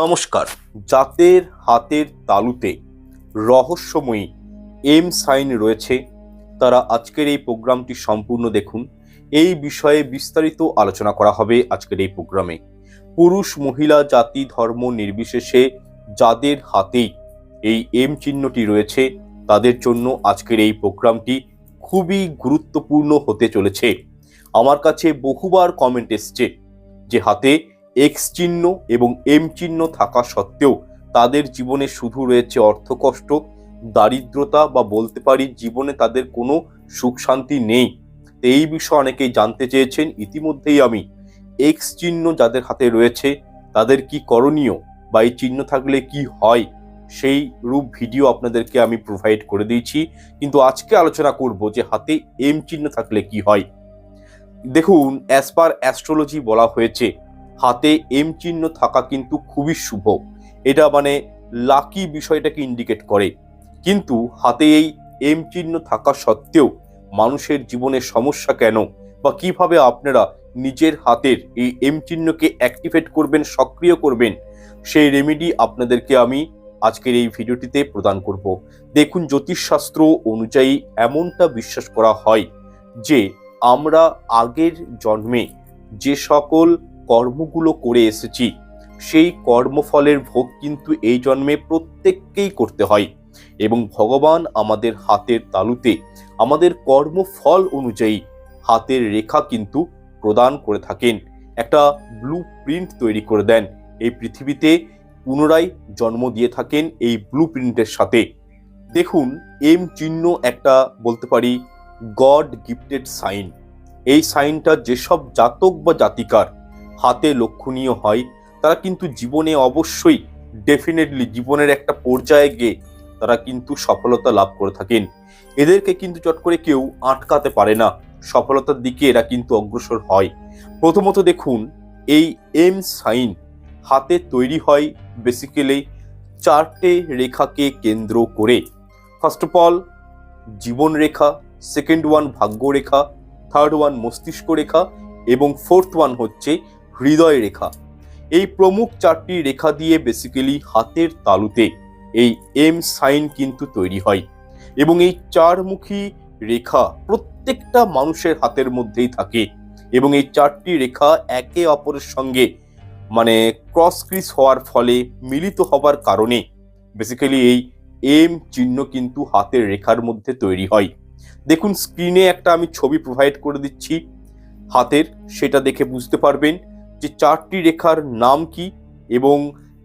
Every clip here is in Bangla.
নমস্কার। জাতের হাতের তালুতে রহস্যময়ী এম সাইন রয়েছে। তারা আজকের এই প্রোগ্রামটি সম্পূর্ণ দেখুন। এই বিষয়ে বিস্তারিত আলোচনা করা হবে আজকের এই প্রোগ্রামে। পুরুষ, মহিলা, জাতি, ধর্ম নির্বিশেষে যাদের হাতেই এই এম চিহ্নটি রয়েছে, তাদের জন্য আজকের এই প্রোগ্রামটি খুবই গুরুত্বপূর্ণ হতে চলেছে। আমার কাছে বহুবার কমেন্ট এসছে যে হাতে এক্স চিহ্ন এবং এম চিহ্ন থাকা সত্ত্বেও তাদের জীবনে শুধু রয়েছে অর্থকষ্ট, দারিদ্রতা বা বলতে পারি জীবনে তাদের কোনো সুখ শান্তি নেই। এই বিষয়ে অনেকেই জানতে চেয়েছেন। ইতিমধ্যেই আমি এক্স চিহ্ন যাদের হাতে রয়েছে, তাদের কি করণীয় বা এই চিহ্ন থাকলে কি হয়, সেই রূপ ভিডিও আপনাদেরকে আমি প্রোভাইড করে দিয়েছি। কিন্তু আজকে আলোচনা করব যে হাতে এম চিহ্ন থাকলে কি হয়। দেখুন অ্যাজ পার অ্যাস্ট্রোলজি বলা হয়েছে হাতে এম চিহ্ন থাকা কিন্তু খুবই শুভ। এটা মানে লাকি বিষয়টাকে ইন্ডিকেট করে। কিন্তু হাতে এই এম চিহ্ন থাকা সত্ত্বেও মানুষের জীবনে সমস্যা কেন বা কীভাবে আপনারা নিজের হাতের এই এম চিহ্নকে অ্যাক্টিভেট করবেন, সক্রিয় করবেন, সেই রেমেডি আপনাদেরকে আমি আজকের এই ভিডিওটিতে প্রদান করব। দেখুন, জ্যোতিষশাস্ত্র অনুযায়ী এমনটা বিশ্বাস করা হয় যে আমরা আগের জন্মে যে সকল কর্মগুলো করে এসেছি। সেই কর্মফলের ভোগ কিন্তু এই জন্মে প্রত্যেককেই করতে হয় এবং ভগবান আমাদের হাতের তালুতে আমাদের কর্মফল অনুযায়ী হাতের রেখা কিন্তু প্রদান করে থাকেন। একটা ব্লু প্রিন্ট তৈরি করে দেন। এই পৃথিবীতে পুনরায় জন্ম দিয়ে থাকেন এই ব্লু প্রিন্টের সাথে। দেখুন, এম চিহ্ন একটা বলতে পারি গড গিফটেড সাইন এই সাইনটা যেসব জাতক বা জাতিকার হাতে লক্ষণীয় হয়, তারা কিন্তু জীবনে অবশ্যই ডেফিনেটলি জীবনের একটা পর্যায়ে গিয়ে তারা কিন্তু সফলতা লাভ করে থাকেন। এদেরকে কিন্তু চট করে কেউ আটকাতে পারে না, সফলতার দিকে এরা কিন্তু অগ্রসর হয়। প্রথমত দেখুন, এই এম সাইন হাতে তৈরি হয় বেসিক্যালি চারটে রেখাকে কেন্দ্র করে। ফার্স্ট অফ অল জীবন রেখা সেকেন্ড ওয়ান ভাগ্য রেখা থার্ড ওয়ান মস্তিষ্ক রেখা, এবং ফোর্থ ওয়ান হচ্ছে হৃদয় রেখা। এই প্রমুখ চারটি রেখা দিয়ে বেসিক্যালি হাতের তালুতে এই এম সাইন কিন্তু তৈরি হয়। এবং এই চারমুখী রেখা প্রত্যেকটা মানুষের হাতের মধ্যেই থাকে। এবং এই চারটি রেখা একে অপরের সঙ্গে মানে ক্রস ক্রিস হওয়ার ফলে, মিলিত হবার কারণে বেসিক্যালি এই এম চিহ্ন কিন্তু হাতের রেখার মধ্যে তৈরি হয়। দেখুন স্ক্রিনে একটা আমি ছবি প্রোভাইড করে দিচ্ছি। হাতের, সেটা দেখে বুঝতে পারবেন। যে চারটি রেখার নাম কি এবং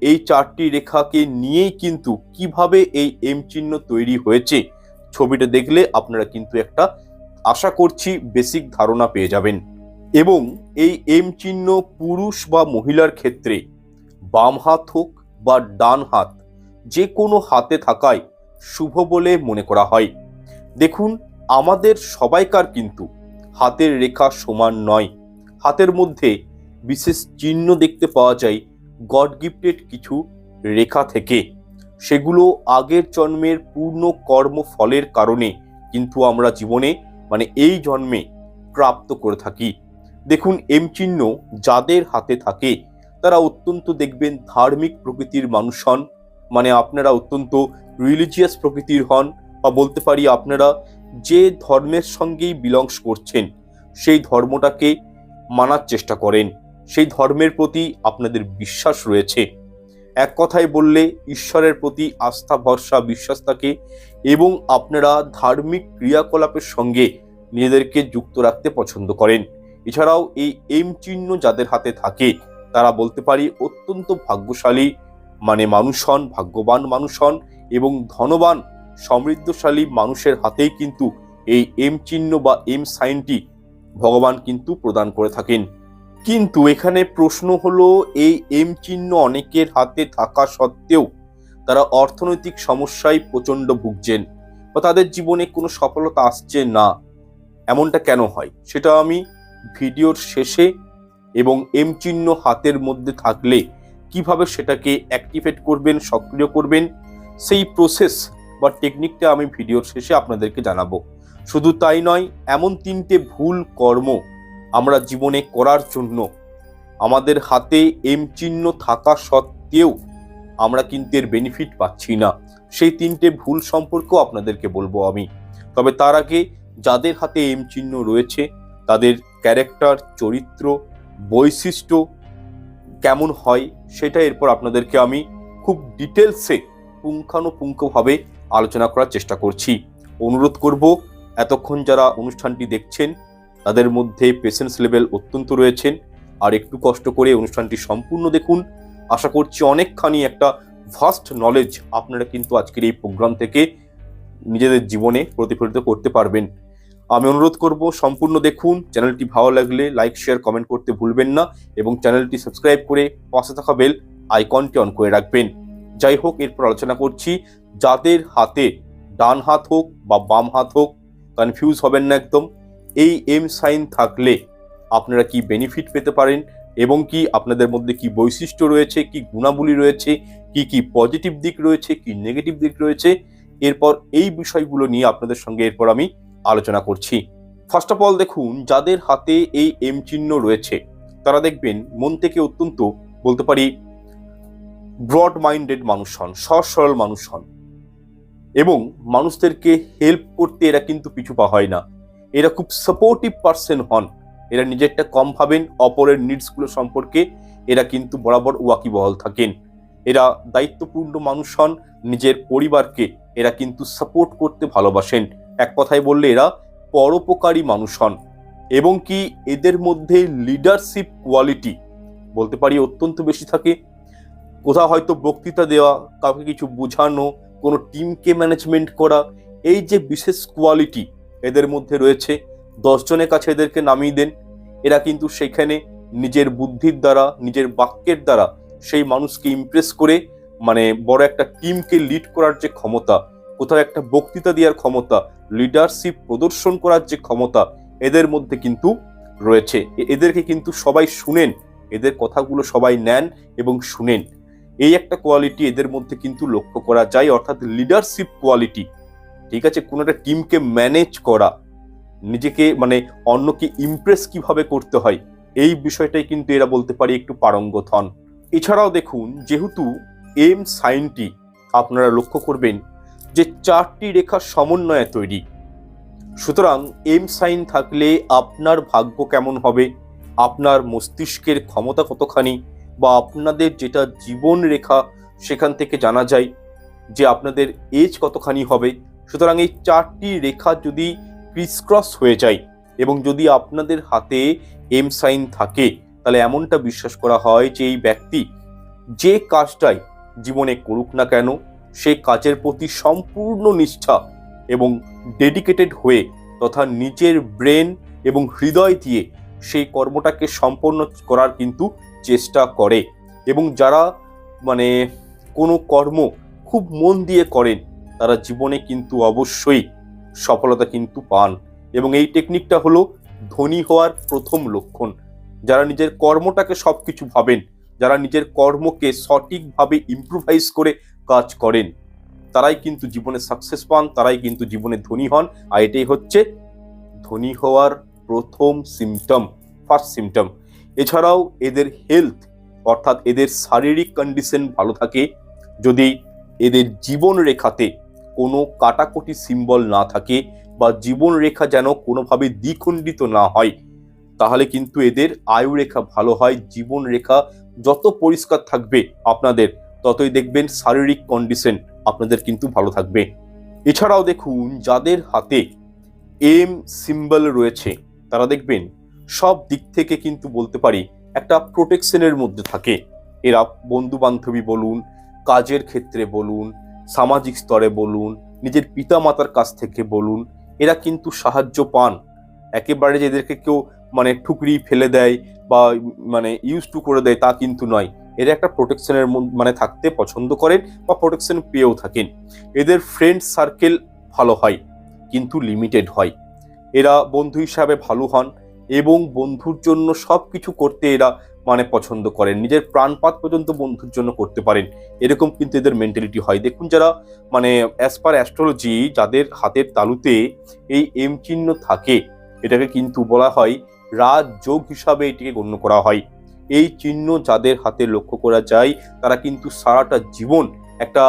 এই চারটি রেখাকে নিয়েই কিন্তু কীভাবে এই এম চিহ্ন তৈরি হয়েছে ছবিটা দেখলে আপনারা কিন্তু একটা আশা করছি বেসিক ধারণা পেয়ে যাবেন। এবং এই এম চিহ্ন পুরুষ বা মহিলার ক্ষেত্রে বাম হাত হোক বা ডান হাত, যে কোনো হাতে থাকায় শুভ বলে মনে করা হয়। দেখুন, আমাদের সবাইকার কিন্তু হাতের রেখা সমান নয়। হাতের মধ্যে বিশেষ চিহ্ন দেখতে পাওয়া যায় গড গিফটেড কিছু রেখা থেকে। সেগুলো আগের জন্মের পূর্ণ কর্মফলের কারণে কিন্তু আমরা জীবনে মানে এই জন্মে প্রাপ্ত করে থাকি। দেখুন, এম চিহ্ন যাদের হাতে থাকে, তারা অত্যন্ত দেখবেন ধার্মিক প্রকৃতির মানুষ হন মানে আপনারা অত্যন্ত রিলিজিয়াস প্রকৃতির হন, বা বলতে পারি আপনারা যে ধর্মের সঙ্গেই বিলংস করছেন, সেই ধর্মটাকে মানার চেষ্টা করেন। সেই ধর্মের প্রতি আপনাদের বিশ্বাস রয়েছে। এক কথায় বললে, ঈশ্বরের প্রতি আস্থা, ভরসা, বিশ্বাস থাকে এবং আপনারা ধার্মিক ক্রিয়াকলাপের সঙ্গে নিজেদেরকে যুক্ত রাখতে পছন্দ করেন। এছাড়াও এই এম চিহ্ন যাদের হাতে থাকে, তারা বলতে পারি অত্যন্ত ভাগ্যশালী মানে মানুষ হন, ভাগ্যবান মানুষ হন এবং ধনবান, সমৃদ্ধশালী মানুষের হাতেই কিন্তু এই এম চিহ্ন বা এম সাইনটি ভগবান কিন্তু প্রদান করে থাকেন। কিন্তু এখানে প্রশ্ন হলো, এই এম চিহ্ন অনেকের হাতে থাকা সত্ত্বেও তারা অর্থনৈতিক সমস্যায় প্রচণ্ড ভুগছেন বা তাদের জীবনে কোনো সফলতা আসছে না। এমনটা কেন হয়? সেটা আমি ভিডিওর শেষে এবং এম চিহ্ন হাতের মধ্যে থাকলে কীভাবে সেটাকে অ্যাক্টিভেট করবেন, সক্রিয় করবেন, সেই প্রসেস বা টেকনিকটা আমি ভিডিওর শেষে আপনাদেরকে জানাব। শুধু তাই নয়, এমন তিনটে ভুল কর্ম আমরা জীবনে করার জন্য। আমাদের হাতে এম চিহ্ন থাকা সত্ত্বেও আমরা কিন্তু এর বেনিফিট পাচ্ছি না। সেই তিনটে ভুল সম্পর্কেও আপনাদেরকে বলব আমি। তবে তার আগে যাদের হাতে এম চিহ্ন রয়েছে, তাদের ক্যারেক্টার চরিত্র, বৈশিষ্ট্য কেমন হয় সেটা এরপর আপনাদেরকে আমি খুব ডিটেলসে পুঙ্খানুপুঙ্খভাবে আলোচনা করার চেষ্টা করছি। অনুরোধ করব, এতক্ষণ যারা অনুষ্ঠানটি দেখছেন তাদের মধ্যে পেশেন্স লেভেল অত্যন্ত রয়েছেন। আর একটু কষ্ট করে অনুষ্ঠানটি সম্পূর্ণ দেখুন। আশা করছি অনেকখানি একটা ভাস্ট নলেজ আপনারা কিন্তু আজকের এই প্রোগ্রাম থেকে নিজেদের জীবনে প্রতিফলিত করতে পারবেন। আমি অনুরোধ করব সম্পূর্ণ দেখুন। চ্যানেলটি ভালো লাগলে লাইক শেয়ার কমেন্ট করতে ভুলবেন না এবং চ্যানেলটি সাবস্ক্রাইব করে পাশে থাকা বেল আইকনটি অন করে রাখবেন। যাই হোক, এরপর আলোচনা করছি। যাদের হাতে ডান হাত হোক বা বাম হাত হোক কনফিউজ হবেন না একদম। এই এম সাইন থাকলে আপনারা কি বেনিফিট পেতে পারেন? এবং কি আপনাদের মধ্যে কি বৈশিষ্ট্য রয়েছে? কি গুণাবলী রয়েছে? কি কি পজিটিভ দিক রয়েছে? কি নেগেটিভ দিক রয়েছে? এরপর এই বিষয়গুলো নিয়ে আপনাদের সঙ্গে এরপর আমি আলোচনা করছি। ফার্স্ট অফ অল দেখুন, যাদের হাতে এই এম চিহ্ন রয়েছে, তারা দেখবেন মন থেকে অত্যন্ত বলতে পারি ব্রড মাইন্ডেড মানুষ হন সহজ সরল মানুষ হন। এবং মানুষদেরকে হেল্প করতে এরা কিন্তু পিছু পা হয় না। এরা খুব সাপোর্টিভ পার্সন হন। এরা নিজেরটা কম ভাবেন, অপরের নিডসগুলো সম্পর্কে এরা কিন্তু বরাবর ওয়াকিবহল থাকেন। এরা দায়িত্বপূর্ণ মানুষ হন, নিজের পরিবারকে এরা কিন্তু সাপোর্ট করতে ভালোবাসেন। এক কথায় বললে এরা পরোপকারী মানুষ হন। এবং কি এদের মধ্যে লিডারশিপ কোয়ালিটি বলতে পারি অত্যন্ত বেশি থাকে। কোথাও হয়তো বক্তৃতা দেওয়া, কাউকে কিছু বোঝানো, কোনো টিমকে ম্যানেজমেন্ট করা, এই যে বিশেষ কোয়ালিটি এদের মধ্যে রয়েছে দশজনের কাছে এদেরকে নামিয়ে দেন। এরা কিন্তু সেখানে নিজের বুদ্ধির দ্বারা, নিজের বাক্যের দ্বারা সেই মানুষকে ইমপ্রেস করে মানে বড় একটা টিমকে লিড করার যে ক্ষমতা, কোথাও একটা বক্তৃতা দেওয়ার ক্ষমতা লিডারশিপ প্রদর্শন করার যে ক্ষমতা এদের মধ্যে কিন্তু রয়েছে। এদেরকে কিন্তু সবাই শুনেন, এদের কথাগুলো সবাই নেন এবং শুনেন। এই একটা কোয়ালিটি এদের মধ্যে কিন্তু লক্ষ্য করা যায়, অর্থাৎ লিডারশিপ কোয়ালিটি ঠিক আছে? কোনো একটা টিমকে ম্যানেজ করা, নিজেকে মানে অন্যকে ইমপ্রেস কীভাবে করতে হয়, এই বিষয়টাই কিন্তু এরা বলতে পারি একটু পারঙ্গত হন এছাড়াও দেখুন, যেহেতু এম সাইনটি আপনারা লক্ষ্য করবেন যে চারটি রেখার সমন্বয়ে তৈরি। সুতরাং এম সাইন থাকলে আপনার ভাগ্য কেমন হবে, আপনার মস্তিষ্কের ক্ষমতা কতখানি, বা আপনাদের যেটা জীবন রেখা সেখান থেকে জানা যায় যে আপনাদের এজ কতখানি হবে সুতরাং এই চারটি রেখা যদি ক্রিসক্রস হয়ে যায় এবং যদি আপনাদের হাতে এম সাইন থাকে, তাহলে এমনটা বিশ্বাস করা হয় যে এই ব্যক্তি যে কাজটাই জীবনে করুক না কেন সেই কাজের প্রতি সম্পূর্ণ নিষ্ঠা এবং ডেডিকেটেড হয়ে তথা নিজের ব্রেন এবং হৃদয় দিয়ে সেই কর্মটাকে সম্পন্ন করার কিন্তু চেষ্টা করে। এবং যারা মানে কোনো কর্ম খুব মন দিয়ে করেন তারা জীবনে কিন্তু অবশ্যই সফলতা কিন্তু পান। এবং এই টেকনিকটা হলো ধনী হওয়ার প্রথম লক্ষণ। যারা নিজের কর্মটাকে সব কিছু ভাবেন, যারা নিজের কর্মকে সঠিকভাবে ইম্প্রোভাইজ করে কাজ করেন, তারাই কিন্তু জীবনে সাকসেস পান, তারাই কিন্তু জীবনে ধনী হন। আর এটাই হচ্ছে ধনী হওয়ার প্রথম সিমটম ফার্স্ট সিমটম এছাড়াও এদের হেলথ অর্থাৎ এদের শারীরিক কন্ডিশন ভালো থাকে। যদি এদের জীবন রেখাতে কোনো কাটাকুটি সিম্বল না থাকে বা জীবন রেখা যেন কোনোভাবে দ্বিখণ্ডিত না হয়। তাহলে কিন্তু এদের আয়ু রেখা ভালো হয় জীবন রেখা যত পরিষ্কার থাকবে আপনাদের, ততই দেখবেন শারীরিক কন্ডিশন আপনাদের কিন্তু ভালো থাকবে। এছাড়াও দেখুন, যাদের হাতে এম সিম্বল রয়েছে, তারা দেখবেন সব দিক থেকে কিন্তু বলতে পারি একটা প্রোটেকশনের মধ্যে থাকে। এরা বন্ধু বান্ধবী বলুন, কাজের ক্ষেত্রে বলুন সামাজিক স্তরে বলুন, নিজের পিতামাতার কাছ থেকে বলুন, এরা কিন্তু সাহায্য পান। একেবারে যে এদেরকে কেউ মানে ঠুকরি ফেলে দেয় বা মানে ইউজ টু করে দেয় তা কিন্তু নয়। এরা একটা প্রোটেকশনের মানে থাকতে পছন্দ করেন বা প্রোটেকশন পেয়েও থাকেন। এদের ফ্রেন্ড সার্কেল ভালো হয়, কিন্তু লিমিটেড হয়। এরা বন্ধু হিসাবে ভালো হন এবং বন্ধুর জন্য সব কিছু করতে এরা মানে পছন্দ করেন, নিজের প্রাণপাত পর্যন্ত বন্ধুর জন্য করতে পারেন। এরকম কিন্তু এদের মেন্টালিটি হয়। দেখুন যারা মানে অ্যাজ পার অ্যাস্ট্রোলজি যাদের হাতের তালুতে এই এম চিহ্ন থাকে, এটাকে কিন্তু বলা হয় রাজযোগ হিসাবে এটিকে গণ্য করা হয়। এই চিহ্ন যাদের হাতে লক্ষ্য করা যায়, তারা কিন্তু সারাটা জীবন একটা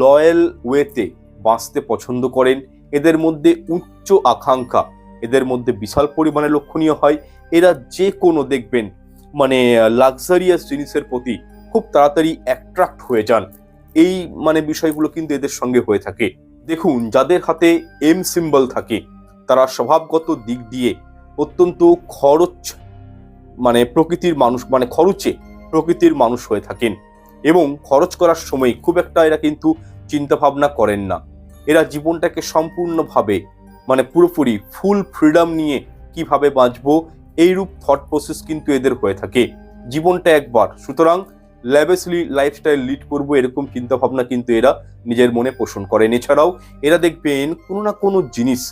লয়াল ওয়েতে বাঁচতে পছন্দ করেন। এদের মধ্যে উচ্চ আকাঙ্ক্ষা, এদের মধ্যে বিশাল পরিমাণে লক্ষণীয় হয়। এরা যে কোনো দেখবেন মানে লাক্সারিয়াস জিনিসের প্রতি খুব তাড়াতাড়ি অ্যাট্রাক্ট হয়ে যান। এই মানে বিষয়গুলো কিন্তু এদের সঙ্গে হয়ে থাকে। দেখুন, যাদের হাতে এম সিম্বল থাকে, তারা স্বভাবগত দিক দিয়ে অত্যন্ত খরচ মানে প্রকৃতির মানুষ মানে খরচে প্রকৃতির মানুষ হয়ে থাকেন এবং খরচ করার সময় খুব একটা এরা কিন্তু চিন্তা ভাবনা করেন না। এরা জীবনটাকে সম্পূর্ণভাবে মানে পুরোপুরি ফুল ফ্রিডম নিয়ে কীভাবে বাঁচবো এইরূপ থট প্রসেস কিন্তু এদের হয়ে থাকে। জীবনটা একবার, সুতরাং ল্যাবেসলি লাইফস্টাইল লিড করব এরকম চিন্তা ভাবনা কিন্তু এরা নিজের মনে পোষণ করেন। এছাড়াও এরা দেখবেন কোনো না কোনো জিনিস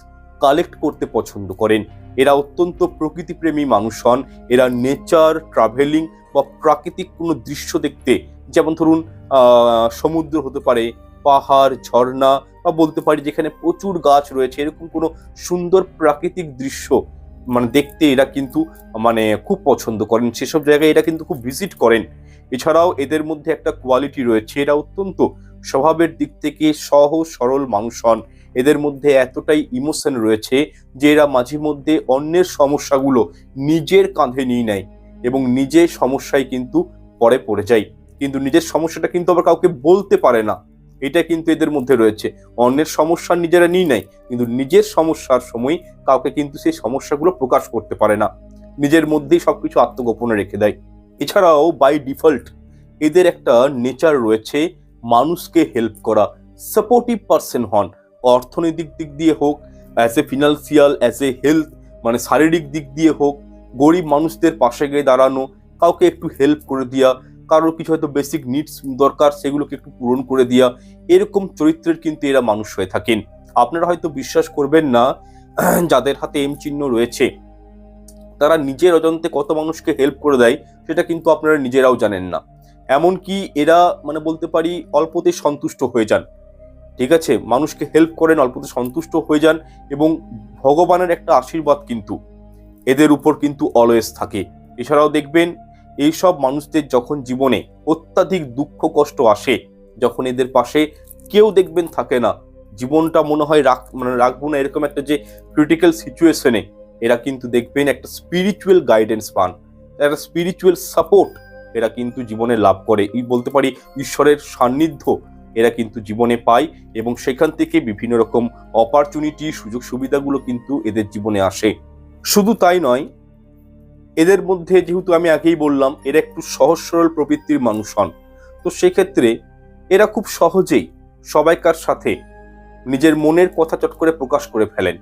কালেক্ট করতে পছন্দ করেন। এরা অত্যন্ত প্রকৃতিপ্রেমী মানুষ হন। এরা নেচার ট্রাভেলিং বা প্রাকৃতিক কোনো দৃশ্য দেখতে, যেমন ধরুন সমুদ্র হতে পারে, পাহাড়, ঝর্ণা বা বলতে পারি যেখানে প্রচুর গাছ রয়েছে, এরকম কোনো সুন্দর প্রাকৃতিক দৃশ্য মানে দেখতে এরা কিন্তু মানে খুব পছন্দ করেন। সেসব জায়গায় এরা কিন্তু খুব ভিজিট করেন। এছাড়াও এদের মধ্যে একটা কোয়ালিটি রয়েছে। এরা অত্যন্ত স্বভাবের দিক থেকে সহজ, সরল মানুষ হন। এদের মধ্যে এতটাই ইমোশন রয়েছে যে এরা মাঝে মধ্যে অন্যের সমস্যাগুলো নিজের কাঁধে নিয়ে নেয় এবং নিজের সমস্যায় কিন্তু পরে পড়ে যায়। কিন্তু নিজের সমস্যাটা কিন্তু আবার কাউকে বলতে পারে না। এটা কিন্তু এদের মধ্যে রয়েছে। অন্যের সমস্যা নিজেরা নিয়ে নেয় কিন্তু নিজের সমস্যার সময় কাউকে কিন্তু সেই সমস্যাগুলো প্রকাশ করতে পারে না। নিজের মধ্যেই সবকিছু আত্মগোপনে রেখে দেয়। এছাড়াও বাই ডিফল্ট এদের একটা নেচার রয়েছে মানুষকে হেল্প করা। সাপোর্টিভ পার্সন হন, অর্থনৈতিক দিক দিয়ে হোক as a financial as a health মানে শারীরিক দিক দিয়ে হোক, গরিব মানুষদের পাশে গিয়ে দাঁড়ানো, কাউকে একটু হেল্প করে দেওয়া কারোর কিছু হয়তো বেসিক নিডস দরকার, সেগুলোকে একটু পূরণ করে দেওয়া এরকম চরিত্রের কিন্তু এরা মানুষ হয়ে থাকেন। আপনারা হয়তো বিশ্বাস করবেন না, যাদের হাতে এম চিহ্ন রয়েছে, তারা নিজের অজান্তে কত মানুষকে হেল্প করে দেয়, সেটা কিন্তু আপনারা নিজেরাও জানেন না। এমনকি এরা মানে বলতে পারি, অল্পতে সন্তুষ্ট হয়ে যান। ঠিক আছে? মানুষকে হেল্প করেন, অল্পতে সন্তুষ্ট হয়ে যান এবং ভগবানের একটা আশীর্বাদ কিন্তু এদের উপর কিন্তু অলওয়েজ থাকে। এছাড়াও দেখবেন এইসব মানুষদের যখন জীবনে অত্যাধিক দুঃখ কষ্ট আসে, যখন এদের পাশে কেউ দেখবেন থাকে না, জীবনটা মনে হয় রাখ মানে রাখব না, এরকম একটা যে ক্রিটিক্যাল সিচুয়েশনে এরা কিন্তু দেখবেন একটা স্পিরিচুয়াল গাইডেন্স পান। একটা স্পিরিচুয়াল সাপোর্ট এরা কিন্তু জীবনে লাভ করে। এই বলতে পারি, ঈশ্বরের সান্নিধ্য এরা কিন্তু জীবনে পায় এবং সেখান থেকে বিভিন্ন রকম অপরচুনিটি সুযোগ সুবিধাগুলো কিন্তু এদের জীবনে আসে। শুধু তাই নয় এদের মধ্যে যেহেতু আমি আগেই বললাম, এরা একটু সহজ সরল প্রবৃত্তির মানুষ হন। তো সেক্ষেত্রে এরা খুব সহজেই সবাইকার সাথে নিজের মনের কথা চট করে প্রকাশ করে ফেলেন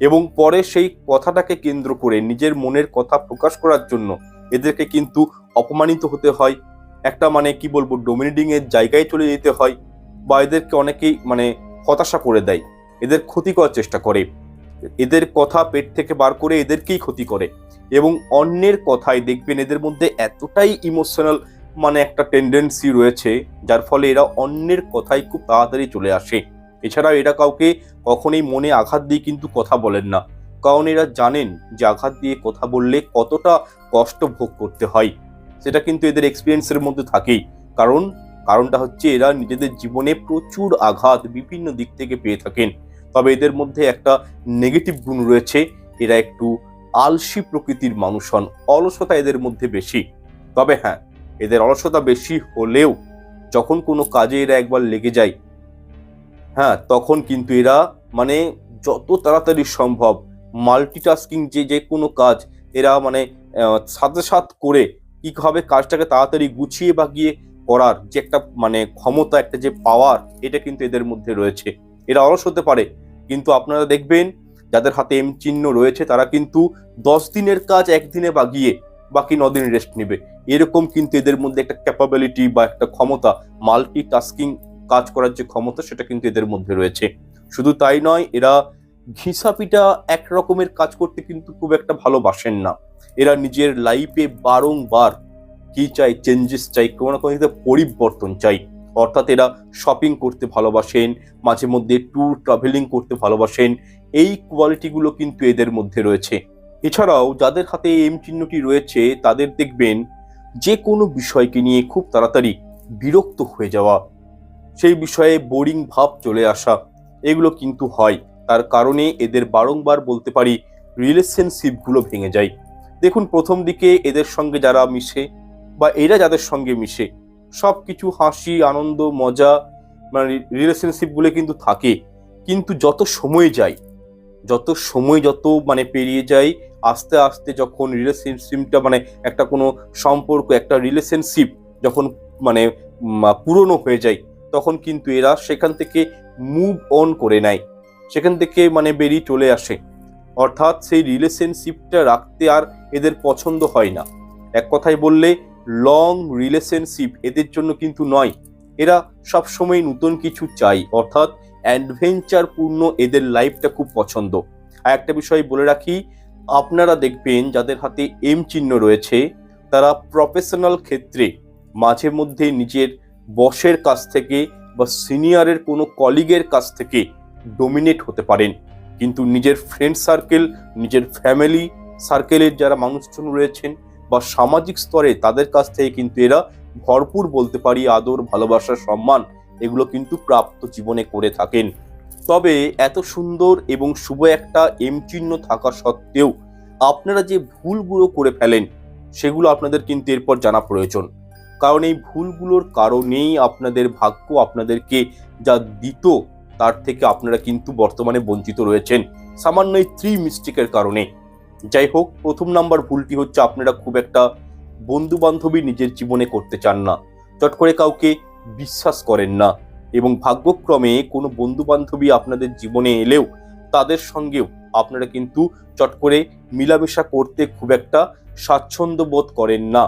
এবং পরে সেই কথাটাকে কেন্দ্র করে নিজের মনের কথা প্রকাশ করার জন্য এদেরকে কিন্তু অপমানিত হতে হয়। একটা মানে কি বলব ডোমিনেটিং এর জায়গায় চলে যেতে হয় বা এদেরকে অনেকেই মানে হতাশা করে দেয়। এদের ক্ষতি করার চেষ্টা করে। এদের কথা পেট থেকে বার করে এদেরকেই ক্ষতি করে। এবং অন্যের কথায় দেখবেন এদের মধ্যে এতটাই ইমোশনাল মানে একটা টেন্ডেন্সি রয়েছে, যার ফলে এরা অন্যের কথায় খুব তাড়াতাড়ি চলে আসে। এছাড়াও এরা কাউকে কখনোই মনে আঘাত দিয়ে কিন্তু কথা বলেন না। কারণ এরা জানেন যে আঘাত দিয়ে কথা বললে কতটা কষ্ট ভোগ করতে হয়। সেটা কিন্তু এদের এক্সপিরিয়েন্সের মধ্যে থাকেই। কারণ, কারণটা হচ্ছে এরা নিজেদের জীবনে প্রচুর আঘাত বিভিন্ন দিক থেকে পেয়ে থাকেন। তবে এদের মধ্যে একটা নেগেটিভ গুণ রয়েছে। এরা একটু আলসি প্রকৃতির মানুষ হন অলসতা এদের মধ্যে বেশি। তবে হ্যাঁ এদের অলসতা বেশি হলেও যখন কোনো কাজে এরা একবার লেগে যায় হ্যাঁ তখন কিন্তু এরা মানে যত তাড়াতাড়ি সম্ভব মাল্টিটাস্কিং যে যে কোনো কাজ এরা মানে সাথে সাথ করে কীভাবে কাজটাকে তাড়াতাড়ি গুছিয়ে বা গিয়ে করার যে একটা মানে ক্ষমতা, একটা যে পাওয়ার এটা কিন্তু এদের মধ্যে রয়েছে। এরা অলস হতে পারে। কিন্তু আপনারা দেখবেন যাদের হাতে এম চিহ্ন রয়েছে, তারা কিন্তু দশ দিনের কাজ একদিনে বাগিয়ে বাকি দিন রেস্ট নেবে। এরকম কিন্তু এদের মধ্যে একটা ক্যাপাবিলিটি বা একটা ক্ষমতা মাল্টি টাস্কিং কাজ করার যে ক্ষমতা, সেটা কিন্তু এদের মধ্যে রয়েছে। শুধু তাই নয়, এরা ঘিসাপিটা এক রকমের কাজ করতে কিন্তু খুব একটা ভালোবাসেন না। এরা নিজের লাইফে বারংবার কি চাই চেঞ্জেস চাই, কোনো না কোনো পরিবর্তন চাই। অর্থাৎ এরা শপিং করতে ভালোবাসেন, মাঝে মধ্যে ট্যুর ট্রাভেলিং করতে ভালোবাসেন, এই কোয়ালিটিগুলো কিন্তু এদের মধ্যে রয়েছে। এছাড়াও যাদের হাতে এম চিহ্নটি রয়েছে, তাদের দেখবেন যে কোনো বিষয়কে নিয়ে খুব তাড়াতাড়ি বিরক্ত হয়ে যাওয়া, সেই বিষয়ে বোরিং ভাব চলে আসা, এগুলো কিন্তু হয়। তার কারণে এদের বারংবার বলতে পারি রিলেশনশিপগুলো ভেঙে যায়। দেখুন, প্রথম দিকে এদের সঙ্গে যারা মিশে বা এরা যাদের সঙ্গে মিশে সব কিছু হাসি, আনন্দ, মজা মানে রিলেশনশিপগুলো কিন্তু থাকে। কিন্তু যত সময় যায়, যত সময় যত মানে পেরিয়ে যায়, আস্তে আস্তে যখন রিলেশনশিপটা মানে একটা কোনো সম্পর্ক, একটা রিলেশনশিপ যখন মানে পুরনো হয়ে যায়, তখন কিন্তু এরা সেখান থেকে মুভ অন করে নেয়। সেখান থেকে মানে বেরিয়ে চলে আসে। অর্থাৎ সেই রিলেশনশিপটা রাখতে আর এদের পছন্দ হয় না। এক কথায় বললে লং রিলেশনশিপ এদের জন্য কিন্তু নয়। এরা সবসময় নতুন কিছু চাই অর্থাৎ অ্যাডভেঞ্চার পূর্ণ এদের লাইফটা খুব পছন্দ। আর একটা বিষয় বলে রাখি, আপনারা দেখবেন যাদের হাতে এম চিহ্ন রয়েছে, তারা প্রফেশনাল ক্ষেত্রে মাঝে মধ্যে নিজের বসের কাছ থেকে বা সিনিয়রের কোনো কলিগের কাছ থেকে ডোমিনেট হতে পারেন। কিন্তু নিজের ফ্রেন্ড সার্কেল নিজের ফ্যামিলি সার্কেলের যারা মানুষজন রয়েছেন বা সামাজিক স্তরে তাদের কাছ থেকে কিন্তু এরা ভরপুর বলতে পারি আদর, ভালোবাসা, সম্মান এগুলো কিন্তু প্রাপ্ত জীবনে করে থাকেন। তবে এত সুন্দর এবং শুভ একটা এম চিহ্ন থাকা সত্ত্বেও আপনারা যে ভুলগুলো করে ফেলেন সেগুলো আপনাদের কিন্তু এরপর জানা প্রয়োজন। কারণ এই ভুলগুলোর কারণেই আপনাদের ভাগ্য আপনাদেরকে যা দিত তার থেকে আপনারা কিন্তু বর্তমানে বঞ্চিত রয়েছেন। সামান্য এই থ্রি মিস্টেকের কারণে। যাই হোক, প্রথম নাম্বার ভুলটি হচ্ছে আপনারা খুব একটা বন্ধু বান্ধবী নিজের জীবনে করতে চান না। চট করে কাউকে বিশ্বাস করেন না এবং ভাগ্যক্রমে কোনো বন্ধু বান্ধবী আপনাদের জীবনে এলেও তাদের সঙ্গেও আপনারা কিন্তু চট করে মিলামেশা করতে খুব একটা স্বাচ্ছন্দ্য বোধ করেন না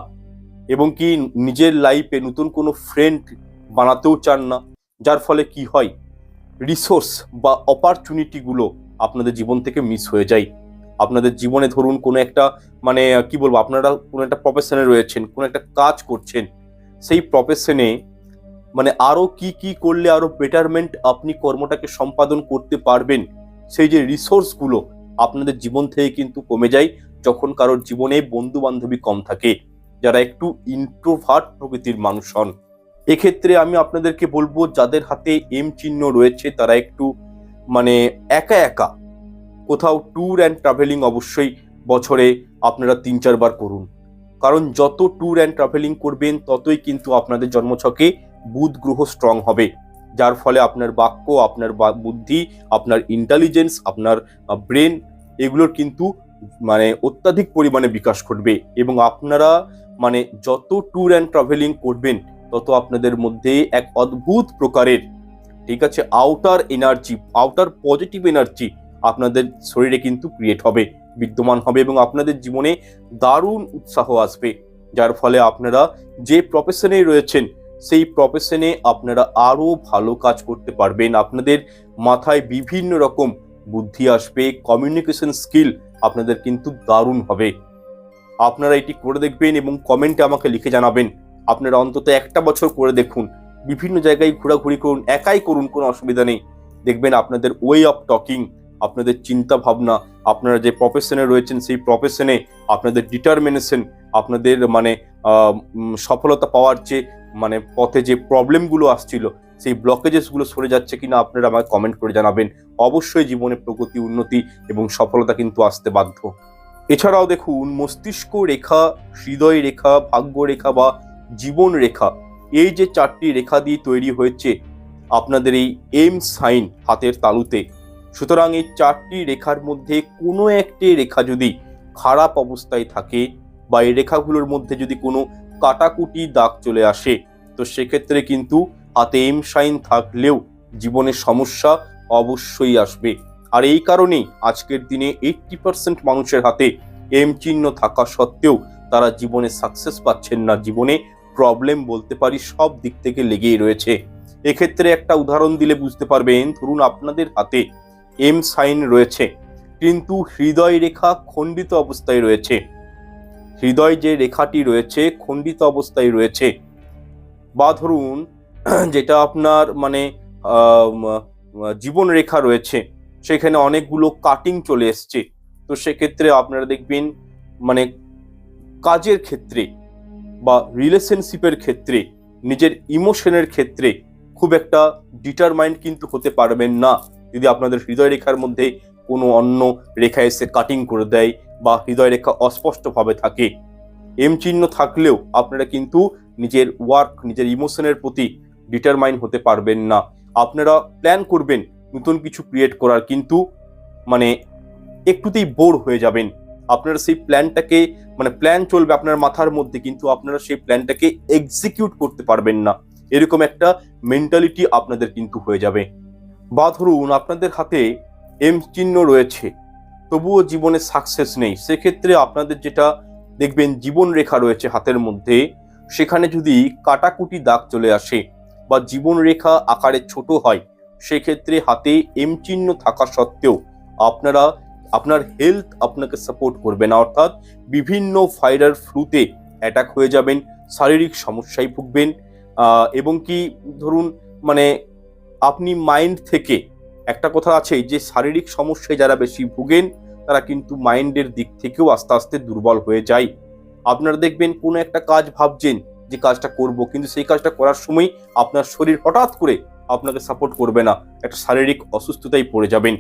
এবং কি নিজের লাইফে নতুন কোনো ফ্রেন্ড বানাতেও চান না, যার ফলে কি হয়? রিসোর্স বা অপরচুনিটিগুলো আপনাদের জীবন থেকে মিস হয়ে যায়। আপনাদের জীবনে ধরুন কোনো একটা মানে কি বলব, আপনারা কোনো একটা প্রফেশনে রয়েছেন, কোনো একটা কাজ করছেন, সেই প্রফেশনে মানে আরও কি কি করলে আরও বেটারমেন্ট আপনি কর্মটাকে সম্পাদন করতে পারবেন, সেই যে রিসোর্সগুলো আপনাদের জীবন থেকে কিন্তু কমে যায় যখন কারোর জীবনে বন্ধু বান্ধবী কম থাকে, যারা একটু ইন্ট্রোভার্ট প্রকৃতির মানুষ হন। এক্ষেত্রে আমি আপনাদেরকে বলব, যাদের হাতে এম চিহ্ন রয়েছে, তারা একটু মানে একা একা কোথাও ট্যুর অ্যান্ড ট্রাভেলিং অবশ্যই বছরে আপনারা তিন চারবার করুন। কারণ যত ট্যুর অ্যান্ড ট্রাভেলিং করবেন, ততই কিন্তু আপনাদের জন্মছকে বুধ গ্রহ স্ট্রং হবে। যার ফলে আপনার বাক্য, আপনার বুদ্ধি, আপনার ইন্টেলিজেন্স আপনার ব্রেন এগুলোর কিন্তু মানে অত্যাধিক পরিমাণে বিকাশ ঘটবে। এবং আপনারা মানে যত ট্যুর অ্যান্ড ট্রাভেলিং করবেন, তত আপনাদের মধ্যে এক অদ্ভুত প্রকারের, ঠিক আছে outer energy outer positive energy আপনাদের শরীরে কিন্তু ক্রিয়েট হবে, বিদ্যমান হবে এবং আপনাদের জীবনে দারুণ উৎসাহ আসবে। যার ফলে আপনারা যে প্রফেশনে রয়েছেন, সেই প্রফেশনে আপনারা আরও ভালো কাজ করতে পারবেন। আপনাদের মাথায় বিভিন্ন রকম বুদ্ধি আসবে কমিউনিকেশন স্কিল আপনাদের কিন্তু দারুণ হবে। আপনারা এটি করে দেখবেন এবং কমেন্টে আমাকে লিখে জানাবেন। আপনারা অন্তত একটা বছর করে দেখুন। বিভিন্ন জায়গায় ঘোরাঘুরি করুন, একাই করুন, কোনো অসুবিধা নেই। দেখবেন আপনাদের ওয়ে অফ টকিং আপনাদের চিন্তা ভাবনা আপনারা যে প্রফেশনে রয়েছেন, সেই প্রফেশনে আপনাদের ডিটারমিনেশন আপনাদের মানে সফলতা পাওয়ার যে মানে পথে যে প্রবলেমগুলো আসছিল, সেই ব্লকেজেসগুলো সরে যাচ্ছে কিনা আপনারা আমাকে কমেন্ট করে জানাবেন। অবশ্যই জীবনে প্রগতি, উন্নতি এবং সফলতা কিন্তু আসতে বাধ্য। এছাড়াও দেখুন, মস্তিষ্ক রেখা, হৃদয় রেখা, ভাগ্য রেখা বা জীবন রেখা, এই যে চারটি রেখা দিয়ে তৈরি হয়েছে, আপনাদের এই এম সাইন হাতের তালুতে সুতরাং এই চারটি রেখার মধ্যে কোনো একটি রেখা যদি খারাপ অবস্থায় থাকে বা এই রেখাগুলোর মধ্যে যদি কোনো কাটাকুটি দাগ চলে আসে, তো সেক্ষেত্রে কিন্তু হাতে এম সাইন থাকলেও জীবনের সমস্যা অবশ্যই আসবে। আর এই কারণেই আজকের দিনে এইটটি পার্সেন্ট মানুষের হাতে এম চিহ্ন থাকা সত্ত্বেও তারা জীবনে সাকসেস পাচ্ছেন না, জীবনে প্রবলেম বলতে পারি সব দিক থেকে লেগেই রয়েছে। এক্ষেত্রে একটা উদাহরণ দিলে বুঝতে পারবেন, ধরুন আপনাদের হাতে এম সাইন রয়েছে, কিন্তু হৃদয় রেখা খণ্ডিত অবস্থায় রয়েছে। হৃদয় যে রেখাটি রয়েছে, খণ্ডিত অবস্থায় রয়েছে। বা ধরুন, যেটা আপনার মানে জীবন রেখা রয়েছে, সেখানে অনেকগুলো কাটিং চলে এসছে। তো সেক্ষেত্রে আপনারা দেখবেন মানে কাজের ক্ষেত্রে বা রিলেশনশিপের ক্ষেত্রে, নিজের ইমোশনের ক্ষেত্রে খুব একটা ডিটারমাইন্ড কিন্তু হতে পারবেন না। যদি আপনাদের হৃদয় রেখার মধ্যে কোনো অন্য রেখা এসে কাটিং করে দেয় বা হৃদয় রেখা অস্পষ্টভাবে থাকে এম চিহ্ন থাকলেও আপনারা কিন্তু নিজের ওয়ার্ক নিজের ইমোশনের প্রতি ডিটারমাইন হতে পারবেন না। আপনারা প্ল্যান করবেন নতুন কিছু ক্রিয়েট করার কিন্তু মানে একটুতেই বোর হয়ে যাবেন। আপনারা সেই প্ল্যানটাকে মানে প্ল্যান চলবে আপনার মাথার মধ্যে কিন্তু আপনারা সেই প্ল্যানটাকে এক্সিকিউট করতে পারবেন না। এরকম একটা মেন্টালিটি আপনাদের কিন্তু হয়ে যাবে। বা ধরুন আপনাদের হাতে এম চিহ্ন রয়েছে, তবুও জীবনে সাকসেস নেই। সেক্ষেত্রে আপনাদের যেটা দেখবেন জীবন রেখা রয়েছে হাতের মধ্যে, সেখানে যদি কাটাকুটি দাগ চলে আসে বা জীবন রেখা আকারে ছোট হয়, সেক্ষেত্রে হাতে এম চিহ্ন থাকা সত্ত্বেও আপনারা, আপনার হেলথ আপনাকে সাপোর্ট করবে না। অর্থাৎ বিভিন্ন ভাইরাল ফ্লুতে অ্যাটাক হয়ে যাবেন, শারীরিক সমস্যায় ভুগবেন এবং কি ধরুন মানে আপনি মাইন্ড থেকে, একটা কথা আছে যে শারীরিক সমস্যায় যারা বেশি ভুগেন, তারা কিন্তু মাইন্ডের দিক থেকেও আস্তে আস্তে দুর্বল হয়ে যায়। আপনারা দেখবেন কোনো একটা কাজ ভাবছেন যে কাজটা করব, কিন্তু সেই কাজটা করার সময় আপনার শরীর হঠাৎ করে আপনাকে সাপোর্ট করবে না, একটা শারীরিক অসুস্থতায় পড়ে যাবেন।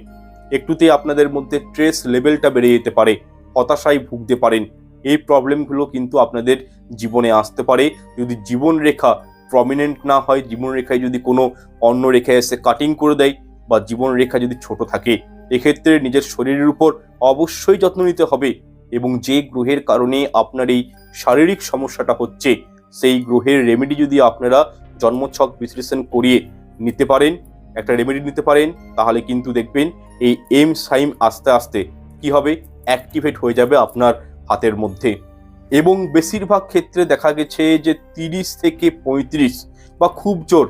একটুতেই আপনাদের মধ্যে স্ট্রেস লেভেলটা বেড়ে যেতে পারে, হতাশায় ভুগতে পারেন। এই প্রবলেমগুলো কিন্তু আপনাদের জীবনে আসতে পারে। যদি জীবন রেখা প্রমিনেন্ট না হয়, জীবন রেখায় যদি কোনো অন্য রেখায় এসে কাটিং করে দেয় বা জীবন রেখা যদি ছোট থাকে, এক্ষেত্রে নিজের শরীরের উপর অবশ্যই যত্ন নিতে হবে এবং যে গ্রহের কারণে আপনার এই শারীরিক সমস্যাটা হচ্ছে, সেই গ্রহের রেমেডি যদি আপনারা জন্মছক বিশ্লেষণ করিয়ে নিতে পারেন, একটা রেমেডি নিতে পারেন, তাহলে কিন্তু দেখবেন এই এম সাইম আস্তে আস্তে কি হবে অ্যাক্টিভেট হয়ে যাবে আপনার হাতের মধ্যে। এবং বেশিরভাগ ক্ষেত্রে দেখা গেছে যে তিরিশ থেকে পঁয়ত্রিশ বা খুব জোর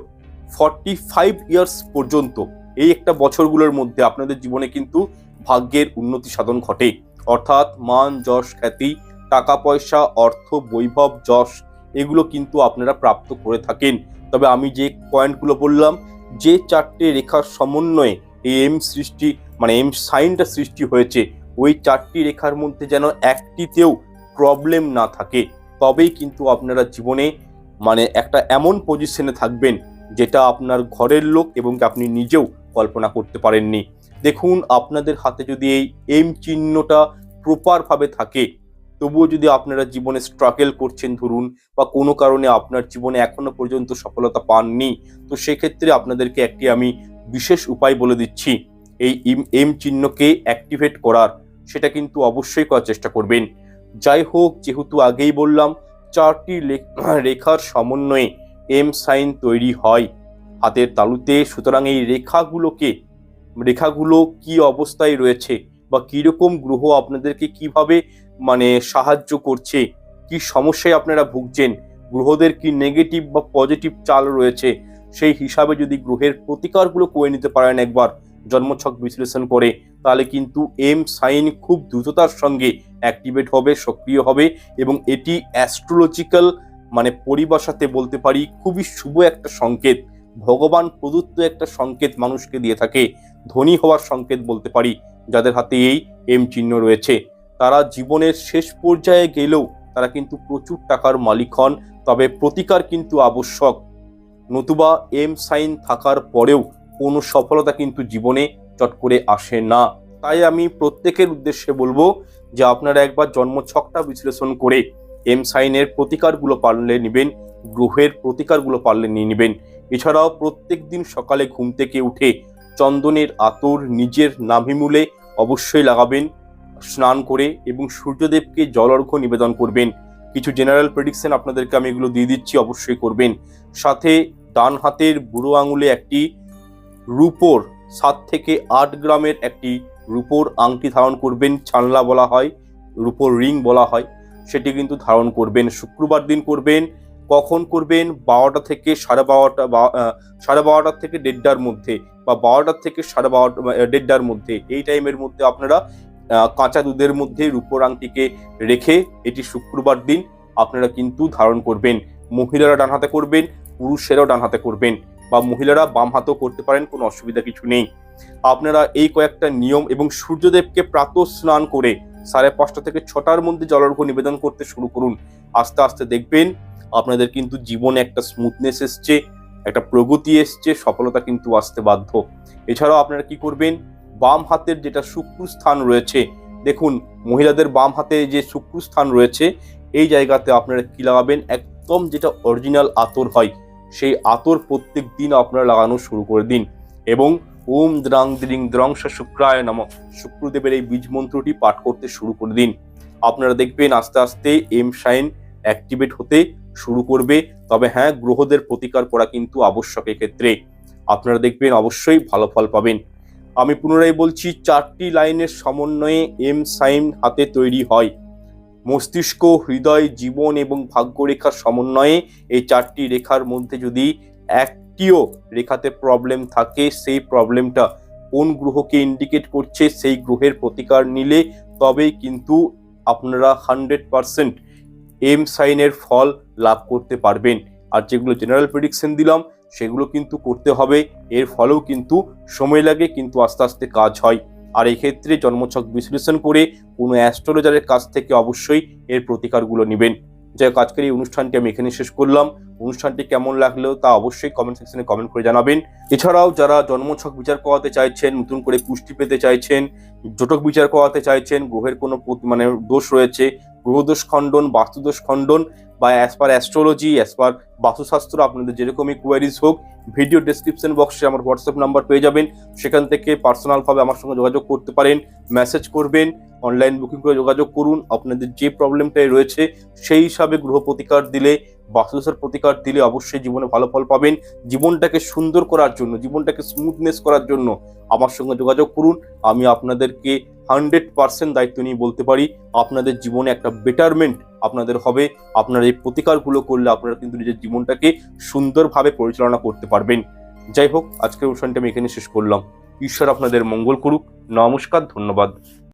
ফর্টি ফাইভ ইয়ার্স পর্যন্ত এই একটা বছরগুলোর মধ্যে আপনাদের জীবনে কিন্তু ভাগ্যের উন্নতি সাধন ঘটে। অর্থাৎ মান, যশ, খ্যাতি, টাকা, পয়সা, অর্থ, বৈভব, যশ এগুলো কিন্তু আপনারা প্রাপ্ত করে থাকেন। তবে আমি যে পয়েন্টগুলো বললাম, যে চারটে রেখার সমন্বয়ে এই এম সৃষ্টি মানে এম সাইনটা সৃষ্টি হয়েছে, ওই চারটি রেখার মধ্যে যেন একটিতেও প্রবলেম না থাকে, তবেই কিন্তু আপনারা জীবনে মানে একটা এমন পজিশনে থাকবেন যেটা আপনার ঘরের লোক এবং আপনি নিজেও কল্পনা করতে পারেননি। দেখুন, আপনাদের হাতে যদি এই এম চিহ্নটা প্রপারভাবে থাকে, তবুও যদি আপনারা জীবনে স্ট্রাগল করছেন ধরুন বা কোনো কারণে আপনার জীবনে এখনও পর্যন্ত সফলতা পাননি, তো সেক্ষেত্রে আপনাদেরকে একটি আমি বিশেষ উপায় বলে দিচ্ছি। এই এম- এম চিহ্নকে অ্যাক্টিভেট করার, সেটা কিন্তু অবশ্যই করার চেষ্টা করবেন। যাই হোক, যেহেতু আগেই বললাম, চারটি রেখার সমন্বয়ে এম সাইন তৈরি হয় হাতের তালুতে, সুতরাং এই রেখাগুলোকে রেখাগুলো কি অবস্থায় রয়েছে বা কীরকম গ্রহ আপনাদেরকে কীভাবে মানে সাহায্য করছে, কি সমস্যায় আপনারা ভুগছেন, গ্রহদের কি নেগেটিভ বা পজিটিভ চাল রয়েছে, সেই হিসাবে যদি গ্রহের প্রতিকারগুলো করে নিতে পারেন একবার জন্মছক বিশ্লেষণ করে, তাহলে কিন্তু এম সাইন খুব দ্রুততার সঙ্গে অ্যাক্টিভেট হবে, সক্রিয় হবে এবং এটি অ্যাস্ট্রোলজিক্যাল মানে পরিভাষাতে বলতে পারি খুবই শুভ একটা সংকেত। ভগবান প্রদত্ত একটা সংকেত মানুষকে দিয়ে থাকে, ধনী হওয়ার সংকেত বলতে পারি, যাদের হাতে এই এম চিহ্ন রয়েছে। তারা জীবনের শেষ পর্যায়ে গেলেও তারা কিন্তু প্রচুর টাকার মালিক হন, তবে প্রতিকার কিন্তু আবশ্যক। নতুবা এম সাইন থাকার পরেও কোনো সফলতা কিন্তু জীবনে চট করে আসে না। তাই আমি প্রত্যেকের উদ্দেশ্যে বলব যে আপনারা একবার জন্মছকটা বিশ্লেষণ করে এম সাইনের প্রতিকারগুলো পারলে নেবেন, গ্রহের প্রতিকারগুলো পারলে নিয়ে নেবেন। এছাড়াও প্রত্যেক দিন সকালে ঘুম থেকে উঠে চন্দনের আতর নিজের নাভিমূলে অবশ্যই লাগাবেন, স্নান করে এবং সূর্যদেবকে জল অর্ঘ্য নিবেদন করবেন। কিছু জেনারেল প্রেডিকশন আপনাদেরকে আমি এগুলো দিয়ে দিচ্ছি, অবশ্যই করবেন। সাথে ডান হাতের বুড়ো আঙুলে একটি রূপোর সাত থেকে আট গ্রামের একটি রূপোর আংটি ধারণ করবেন, ছানলা বলা হয়, রূপোর রিং বলা হয়, সেটি কিন্তু ধারণ করবেন, শুক্রবার দিন করবেন, কখন করবেন, বারোটা থেকে সাড়ে বারোটা সাড়ে বারোটার থেকে দেড়টার মধ্যে বা বারোটার থেকে সাড়ে বারোটা দেড়টার মধ্যে, এই টাইমের মধ্যে আপনারা কাঁচা দুধের মধ্যে রূপোর আংটিকে রেখে এটি শুক্রবার দিন আপনারা কিন্তু ধারণ করবেন। মহিলারা ডান হাতে করবেন, পুরুষেরাও ডান হাতে করবেন। বা মহিলারা বাম হাতেও করতে পারেন, কোনো অসুবিধা কিছু নেই। আপনারা এই কয়েকটা নিয়ম এবং সূর্যদেবকে প্রাতঃ স্নান করে সাড়ে পাঁচটা থেকে ছটার মধ্যে জলর্ঘ্য নিবেদন করতে শুরু করুন। আস্তে আস্তে দেখবেন আপনাদের কিন্তু জীবনে একটা স্মুথনেস এসছে, একটা প্রগতি এসছে, সফলতা কিন্তু আসতে বাধ্য। এছাড়াও আপনারা কি করবেন? বাম হাতের যেটা শুক্র স্থান রয়েছে, দেখুন মহিলাদের বাম হাতে যে শুক্র স্থান রয়েছে, এই জায়গাতে আপনারা কি লাগাবেন? একদম যেটা অরিজিনাল আতর হয় সেই আতর প্রত্যেক দিন আপনারা লাগানো শুরু করে দিন। এবং ওম দ্রাং দ্রিং দ্রং স শুক্রায় নম। শুক্রদেবের এই বীজ মন্ত্রটি পাঠ করতে শুরু করে দিন। আপনারা দেখবেন আস্তে আস্তে এম সাইন অ্যাক্টিভেট হতে শুরু করবে। তবে হ্যাঁ গ্রহদের প্রতিকার করা কিন্তু আবশ্যক এক্ষেত্রে। আপনারা দেখবেন অবশ্যই ভালো ফল পাবেন। আমি পুনরায় বলছি, চারটি লাইনের সমন্বয়ে এম সাইন হাতে তৈরি হয়। মস্তিষ্ক, হৃদয়, জীবন এবং ভাগ্যরেখার সমন্বয়ে এই চারটি রেখার মধ্যে যদি একটিও রেখাতে প্রবলেম থাকে, সেই প্রবলেমটা কোন গ্রহকে ইন্ডিকেট করছে, সেই গ্রহের প্রতিকার নিলে তবেই কিন্তু আপনারা হান্ড্রেড পারসেন্ট এম সাইনের ফল লাভ করতে পারবেন। আর যেগুলো জেনারেল প্রেডিকশন দিলাম, সেগুলো কিন্তু করতে হবে। এর ফলেও কিন্তু সময় লাগে, কিন্তু আস্তে আস্তে কাজ হয়। আর এই ক্ষেত্রে জন্মছক বিশ্লেষণ করে কোনো অ্যাস্ট্রোলজারের কাছ থেকে অবশ্যই এর প্রতিকারগুলো নেবেন। যাই হোক, আজকের এই অনুষ্ঠানটি আমি এখানে শেষ করলাম। অনুষ্ঠানটি কেমন লাগল তা অবশ্যই কমেন্ট সেকশনে কমেন্ট করে জানাবেন। এছাড়াও যারা জন্মছক বিচার করাতে চাইছেন, নতুন করে পুষ্টি পেতে চাইছেন, জটক বিচার করাতে চাইছেন, গ্রহের কোনো মানে দোষ রয়েছে, গ্রহদোষ খণ্ডন, বাস্তুদোষ খণ্ডন বা as per astrology as per বাস্তুশাস্ত্র, আপনাদের যেরকমই কোয়ারিজ হোক ভিডিও ডিসক্রিপশন বক্সে আমার হোয়াটসঅ্যাপ নাম্বার পেয়ে যাবেন। সেখান থেকে পার্সোনালভাবে আমার সঙ্গে যোগাযোগ করতে পারেন মেসেজ করবেন অনলাইন বুকিং করে যোগাযোগ করুন। আপনাদের যে প্রবলেমটাই রয়েছে, সেই হিসাবে গ্রহ প্রতিকার দিলে বাস্তুদোষের প্রতিকার দিলে অবশ্যই জীবনে ভালো ফল পাবেন। জীবনটাকে সুন্দর করার জন্য, জীবনটাকে স্মুথনেস করার জন্য আমার সঙ্গে যোগাযোগ করুন। আমি আপনাদেরকে হান্ড্রেড পার্সেন্ট দায়িত্ব নিয়ে বলতে পারি, আপনাদের জীবনে একটা বেটারমেন্ট আপনাদের হবে। আপনারা এই প্রতিকারগুলো করলে আপনারা কিন্তু নিজের জীবনটাকে সুন্দরভাবে পরিচালনা করতে পারবেন। যাই হোক, আজকের অনুষ্ঠানটা আমি এখানে শেষ করলাম। ঈশ্বর আপনাদের মঙ্গল করুক। নমস্কার, ধন্যবাদ।